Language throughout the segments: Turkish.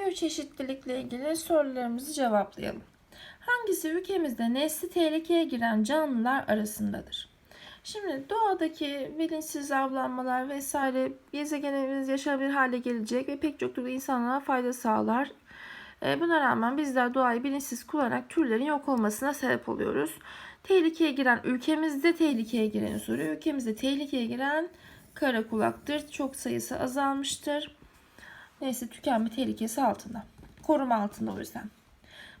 biyoçeşitlilikle ilgili sorularımızı cevaplayalım. Hangisi ülkemizde nesli tehlikeye giren canlılar arasındadır? Şimdi doğadaki bilinçsiz avlanmalar vesaire gezegenimiz yaşanabilir hale gelecek ve pek çok türlü insanlara fayda sağlar. E, Buna rağmen bizler doğayı bilinçsiz kullanarak türlerin yok olmasına sebep oluyoruz. Tehlikeye giren, ülkemizde tehlikeye giren soruyor. Ülkemizde tehlikeye giren kara kulaktır. Çok sayısı azalmıştır. Neyse tükenme tehlikesi altında. Koruma altında o yüzden.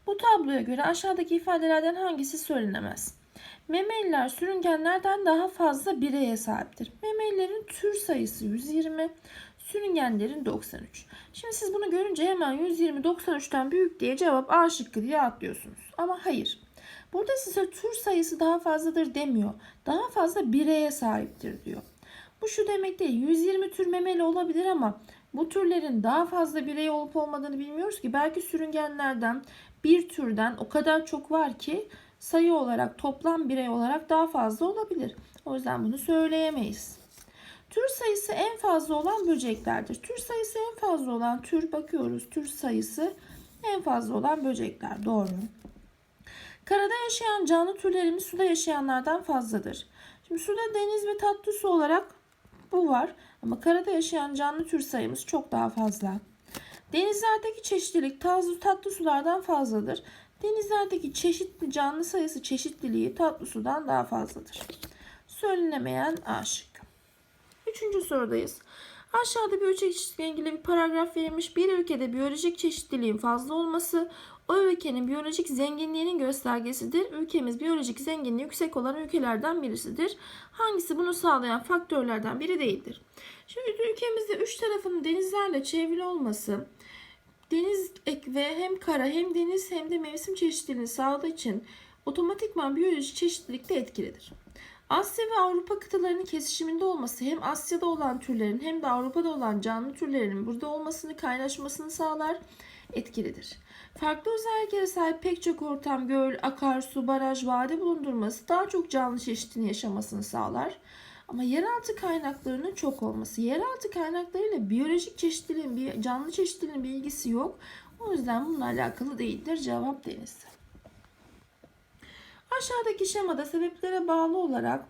Bu tabloya göre aşağıdaki ifadelerden hangisi söylenemez? Memeliler sürüngenlerden daha fazla bireye sahiptir. Memelilerin tür sayısı 120, sürüngenlerin 93. Şimdi siz bunu görünce hemen 120 93'ten büyük diye cevap A şıkkı diye atlıyorsunuz. Ama hayır. Burada size tür sayısı daha fazladır demiyor. Daha fazla bireye sahiptir diyor. Bu şu demek değil. 120 tür memeli olabilir ama bu türlerin daha fazla birey olup olmadığını bilmiyoruz ki. Belki sürüngenlerden bir türden o kadar çok var ki sayı olarak toplam birey olarak daha fazla olabilir. O yüzden bunu söyleyemeyiz. Tür sayısı en fazla olan böceklerdir. Tür sayısı en fazla olan tür bakıyoruz. Tür sayısı en fazla olan böcekler. Doğru. Karada yaşayan canlı türlerimiz suda yaşayanlardan fazladır. Şimdi suda deniz ve tatlı su olarak bu var. Ama karada yaşayan canlı tür sayımız çok daha fazla. Denizlerdeki çeşitlilik tatlı, tatlı sulardan fazladır. Denizlerdeki çeşitli canlı sayısı çeşitliliği tatlı sudan daha fazladır. Söylenemeyen A şıkkı. Üçüncü sorudayız. Aşağıda biyolojik çeşitliliğe ilgili bir paragraf verilmiş. Bir ülkede biyolojik çeşitliliğin fazla olması o ülkenin biyolojik zenginliğinin göstergesidir. Ülkemiz biyolojik zenginliği yüksek olan ülkelerden birisidir. Hangisi bunu sağlayan faktörlerden biri değildir? Şimdi ülkemizde üç tarafının denizlerle çevrili olması deniz ve hem kara hem deniz hem de mevsim çeşitliliğini sağladığı için otomatikman biyolojik çeşitlilik de etkilidir. Asya ve Avrupa kıtalarının kesişiminde olması hem Asya'da olan türlerin hem de Avrupa'da olan canlı türlerin burada olmasını, kaynaşmasını sağlar, etkilidir. Farklı özelliklere sahip pek çok ortam, göl, akarsu, baraj, vadi bulundurması daha çok canlı çeşitliliğin yaşamasını sağlar. Ama yeraltı kaynaklarının çok olması, yeraltı kaynaklarıyla biyolojik çeşitliliğin, canlı çeşitliliğin bir ilgisi yok. O yüzden bununla alakalı değildir. Cevap deniz. Aşağıdaki şemada sebeplere bağlı olarak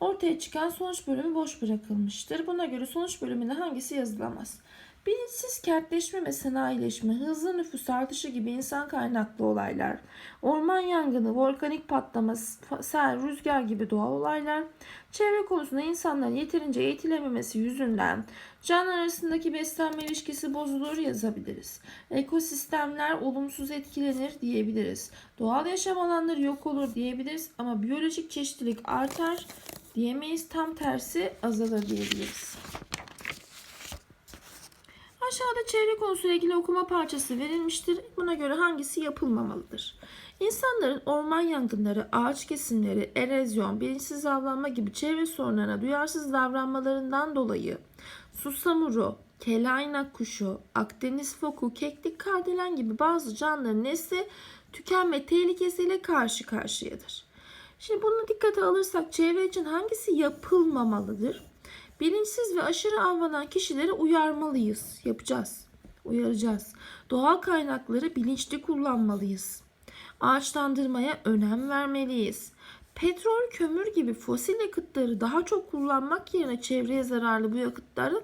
ortaya çıkan sonuç bölümü boş bırakılmıştır. Buna göre sonuç bölümünde hangisi yazılamaz? Bilinçsiz kentleşme ve sanayileşme, hızlı nüfus artışı gibi insan kaynaklı olaylar, orman yangını, volkanik patlama, sel, rüzgar gibi doğal olaylar, çevre konusunda insanların yeterince eğitilememesi yüzünden canlılar arasındaki beslenme ilişkisi bozulur yazabiliriz. Ekosistemler olumsuz etkilenir diyebiliriz. Doğal yaşam alanları yok olur diyebiliriz ama biyolojik çeşitlilik artar diyemeyiz. Tam tersi azalır diyebiliriz. Aşağıda çevre konusuyla ilgili okuma parçası verilmiştir. Buna göre hangisi yapılmamalıdır? İnsanların orman yangınları, ağaç kesimleri, erozyon, bilinçsiz avlanma gibi çevre sorunlarına duyarsız davranmalarından dolayı susamuru, kelaynak kuşu, Akdeniz foku, keklik, kardelen gibi bazı canlıların nesli tükenme tehlikesiyle karşı karşıyadır. Şimdi bunu dikkate alırsak çevre için hangisi yapılmamalıdır? Bilinçsiz ve aşırı avlanan kişileri uyarmalıyız. Yapacağız. Uyaracağız. Doğal kaynakları bilinçli kullanmalıyız. Ağaçlandırmaya önem vermeliyiz. Petrol, kömür gibi fosil yakıtları daha çok kullanmak yerine çevreye zararlı bu yakıtları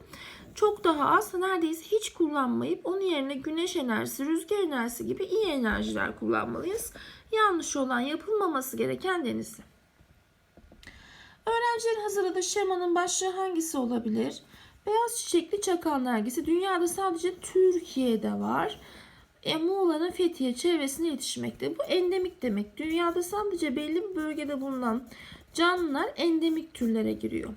çok daha az neredeyse hiç kullanmayıp onun yerine güneş enerjisi, rüzgar enerjisi gibi iyi enerjiler kullanmalıyız. Yanlış olan yapılmaması gereken denizli. Öğrencilerin hazırladığı şemanın başlığı hangisi olabilir? Beyaz çiçekli çakal nergisi dünyada sadece Türkiye'de var. E, Muğla'nın Fethiye çevresinde yetişmekte. Bu endemik demek. Dünyada sadece belli bir bölgede bulunan canlılar endemik türlere giriyor.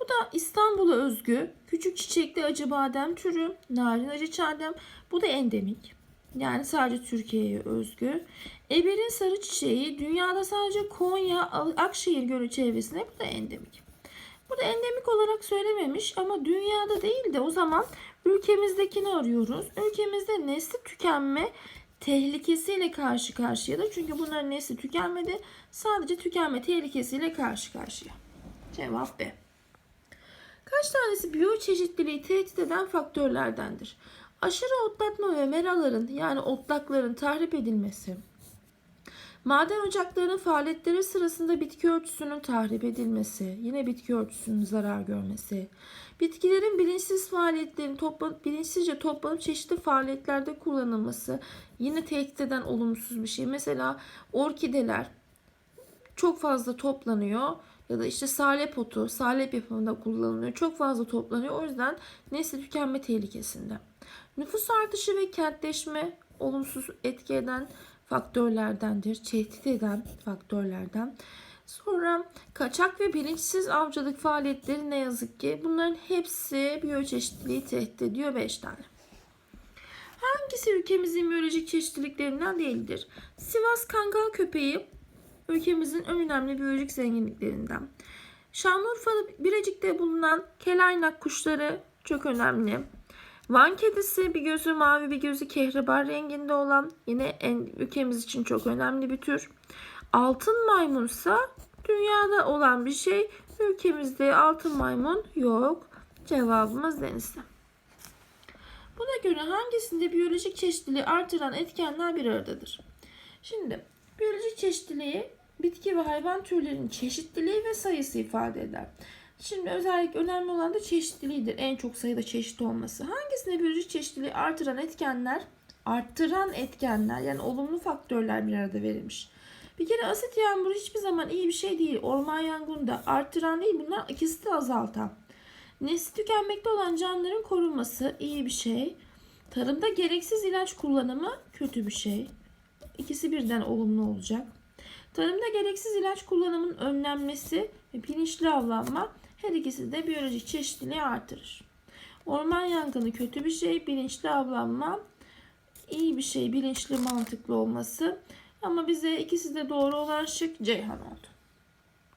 Bu da İstanbul'a özgü küçük çiçekli acı badem türü, narin acı çadem. Bu da endemik. Yani sadece Türkiye'ye özgü. Eber'in sarı çiçeği dünyada sadece Konya, Akşehir Gölü çevresinde bu da endemik. Bu da endemik olarak söylememiş ama dünyada değil de o zaman ülkemizdekini arıyoruz. Ülkemizde nesli tükenme tehlikesiyle karşı karşıyadır. Çünkü bunların nesli tükenmedi. Sadece tükenme tehlikesiyle karşı karşıya. Cevap B. Kaç tanesi biyoçeşitliliği tehdit eden faktörlerdendir? Aşırı otlatma ve meraların yani otlakların tahrip edilmesi, maden ocaklarının faaliyetleri sırasında bitki örtüsünün tahrip edilmesi, yine bitki örtüsünün zarar görmesi, bitkilerin bilinçsiz faaliyetlerin toplanıp, bilinçsizce toplanıp çeşitli faaliyetlerde kullanılması yine tehdit eden olumsuz bir şey. Mesela orkideler çok fazla toplanıyor ya da işte salep otu, salep yapımında kullanılıyor. Çok fazla toplanıyor. O yüzden nesli tükenme tehlikesinde. Nüfus artışı ve kentleşme olumsuz etki eden faktörlerdendir. Tehdit eden faktörlerden. Sonra kaçak ve bilinçsiz avcılık faaliyetleri ne yazık ki bunların hepsi biyoçeşitliliği tehdit ediyor 5 tane. Hangisi ülkemizin biyolojik çeşitliliklerinden değildir? Sivas Kangal köpeği ülkemizin en önemli biyolojik zenginliklerinden. Şanlıurfa'da Birecik'te bulunan kelaynak kuşları çok önemli. Van kedisi bir gözü mavi bir gözü kehribar renginde olan yine en, ülkemiz için çok önemli bir tür. Altın maymunsa dünyada olan bir şey. Ülkemizde altın maymun yok. Cevabımız denizli. Buna göre hangisinde biyolojik çeşitliliği artıran etkenler bir aradadır? Şimdi biyolojik çeşitliliği bitki ve hayvan türlerinin çeşitliliği ve sayısı ifade eder. Şimdi özellikle önemli olan da çeşitliliğidir. En çok sayıda çeşit olması. Hangisinde biyolojik çeşitliliği artıran etkenler, arttıran etkenler yani olumlu faktörler bir arada verilmiş. Bir kere asit yağmuru hiçbir zaman iyi bir şey değil. Orman yangını da arttıran değil bunlar ikisi de azaltan. Nesli tükenmekte olan canlıların korunması iyi bir şey. Tarımda gereksiz ilaç kullanımı kötü bir şey. İkisi birden olumlu olacak. Tarımda gereksiz ilaç kullanımının önlenmesi ve bilinçli avlanma her ikisi de biyolojik çeşitliliği artırır. Orman yangını kötü bir şey, bilinçli avlanma iyi bir şey, bilinçli mantıklı olması. Ama bize ikisi de doğru olan şık Ceyhan oldu.